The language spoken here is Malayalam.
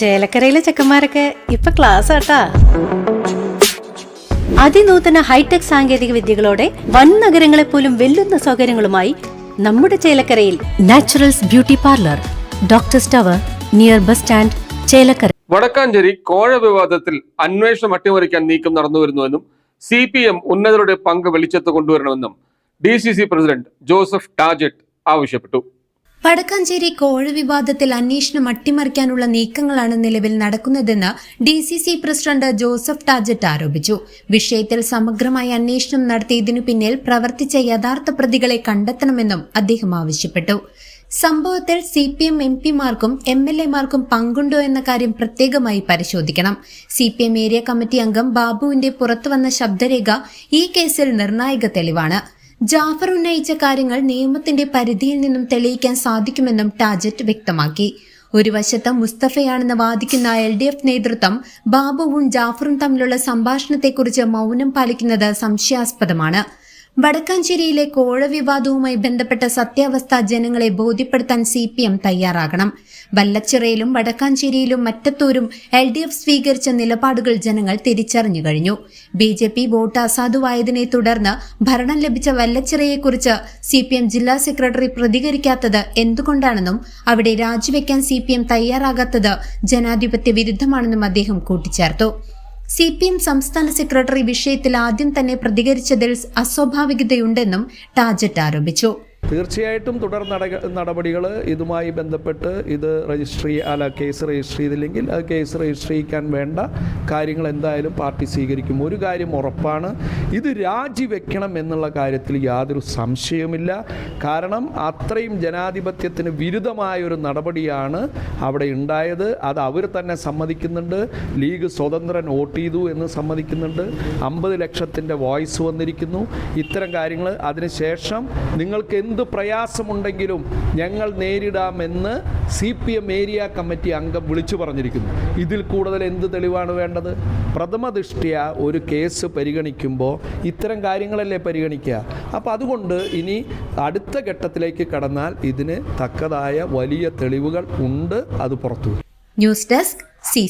ചേലക്കരയിലെ ചെക്കന്മാരൊക്കെ ഇപ്പൊ ക്ലാസ് ആട്ടാ. അതിനൂതന ഹൈടെക് സാങ്കേതിക വിദ്യകളോടെ വൻ നഗരങ്ങളെ പോലും വെല്ലുന്ന സൗകര്യങ്ങളുമായി നമ്മുടെ ചേലക്കരയിൽ naturals beauty parlour doctor tower near bus stand Chelakkara. Wadakkanchery കോഴ വിവാദത്തിൽ അന്വേഷണം അട്ടിമറിക്കാൻ നീക്കം നടന്നുവരുന്നുവെന്നും സി പി എം ഉന്നതരുടെ പങ്ക് വെളിച്ചത്ത് കൊണ്ടുവരണമെന്നും D C C president Joseph Tajet ആവശ്യപ്പെട്ടു. വടക്കാഞ്ചേരി കോഴ വിവാദത്തിൽ അന്വേഷണം അട്ടിമറിക്കാനുള്ള നീക്കങ്ങളാണ് നിലവിൽ നടക്കുന്നതെന്ന് D C C president Joseph Tajet ആരോപിച്ചു. വിഷയത്തിൽ സമഗ്രമായ അന്വേഷണം നടത്തിയതിനു പിന്നിൽ പ്രവർത്തിച്ച യഥാർത്ഥ പ്രതികളെ കണ്ടെത്തണമെന്നും അദ്ദേഹം ആവശ്യപ്പെട്ടു. സംഭവത്തിൽ സി പി എം എം പിമാർക്കും എം എൽ എമാർക്കും പങ്കുണ്ടോ എന്ന കാര്യം പ്രത്യേകമായി പരിശോധിക്കണം. C P M area committee അംഗം ബാബുവിന്റെ പുറത്തുവന്ന ശബ്ദരേഖ ഈ കേസിൽ നിർണായക തെളിവാണ്. ജാഫർ ഉന്നയിച്ച കാര്യങ്ങൾ നിയമത്തിന്റെ പരിധിയിൽ നിന്നും തെളിയിക്കാൻ സാധിക്കുമെന്നും ടാജറ്റ് വ്യക്തമാക്കി. ഒരു വശത്ത് മുസ്തഫയാണെന്ന് വാദിക്കുന്ന എൽ ഡി എഫ് നേതൃത്വം ബാബുവും ജാഫറും തമ്മിലുള്ള സംഭാഷണത്തെക്കുറിച്ച് മൗനം പാലിക്കുന്നത് സംശയാസ്പദമാണ്. വടക്കാഞ്ചേരിയിലെ കോഴ വിവാദവുമായി ബന്ധപ്പെട്ട സത്യാവസ്ഥ ജനങ്ങളെ ബോധ്യപ്പെടുത്താൻ സി പി എം തയ്യാറാകണം. വല്ലച്ചിറയിലും വടക്കാഞ്ചേരിയിലും മറ്റത്തൂരും എൽ ഡി എഫ് സ്വീകരിച്ച നിലപാടുകൾ ജനങ്ങൾ തിരിച്ചറിഞ്ഞു കഴിഞ്ഞു. ബി ജെ പി വോട്ട് അസാധുവായതിനെ തുടർന്ന് ഭരണം ലഭിച്ച വല്ലച്ചിറയെക്കുറിച്ച് സി പി എം ജില്ലാ സെക്രട്ടറി പ്രതികരിക്കാത്തത് എന്തുകൊണ്ടാണെന്നും അവിടെ രാജിവെക്കാൻ സി പി എം തയ്യാറാകാത്തത് ജനാധിപത്യ വിരുദ്ധമാണെന്നും അദ്ദേഹം കൂട്ടിച്ചേർത്തു. സി പി എം സംസ്ഥാന സെക്രട്ടറി വിഷയത്തിൽ ആദ്യം തന്നെ പ്രതികരിച്ചതിൽ അസ്വാഭാവികതയുണ്ടെന്നും ടാജറ്റ് ആരോപിച്ചു. തീർച്ചയായിട്ടും തുടർ നടപടികൾ ഇതുമായി ബന്ധപ്പെട്ട് ഇത് രജിസ്റ്റർ അല്ല കേസ് രജിസ്റ്റർ ചെയ്തില്ലെങ്കിൽ അത് കേസ് രജിസ്റ്റർ ചെയ്യിക്കാൻ വേണ്ട കാര്യങ്ങൾ എന്തായാലും പാർട്ടി സ്വീകരിക്കും. ഒരു കാര്യം ഉറപ്പാണ് ഇത് രാജിവെക്കണം എന്നുള്ള കാര്യത്തിൽ യാതൊരു സംശയവുമില്ല. കാരണം അത്രയും ജനാധിപത്യത്തിന് വിരുദ്ധമായ ഒരു നടപടിയാണ് അവിടെ ഉണ്ടായത്. അത് അവർ തന്നെ സമ്മതിക്കുന്നുണ്ട്. ലീഗ് സ്വതന്ത്രൻ വോട്ട് ചെയ്തു എന്ന് സമ്മതിക്കുന്നുണ്ട്. അമ്പത് ലക്ഷത്തിന്റെ വോയിസ് വന്നിരിക്കുന്നു. ഇത്തരം കാര്യങ്ങൾ അതിനുശേഷം നിങ്ങൾക്ക് എന്ത് പ്രയാസമുണ്ടെങ്കിലും ഞങ്ങൾ നേരിടാമെന്ന് C P M area committee അംഗം വിളിച്ചു പറഞ്ഞിരിക്കുന്നു. ഇതിൽ കൂടുതൽ എന്ത് തെളിവാണ് വേണ്ടത്? പ്രഥമ ദൃഷ്ടിയ ഒരു കേസ് പരിഗണിക്കുമ്പോൾ ഇത്തരം കാര്യങ്ങളല്ലേ പരിഗണിക്കുക. അപ്പോൾ അതുകൊണ്ട് ഇനി അടുത്ത ഘട്ടത്തിലേക്ക് കടന്നാൽ ഇതിന് തക്കതായ വലിയ തെളിവുകൾ ഉണ്ട് അത് പുറത്തു ന്യൂസ് ഡെസ്ക് സി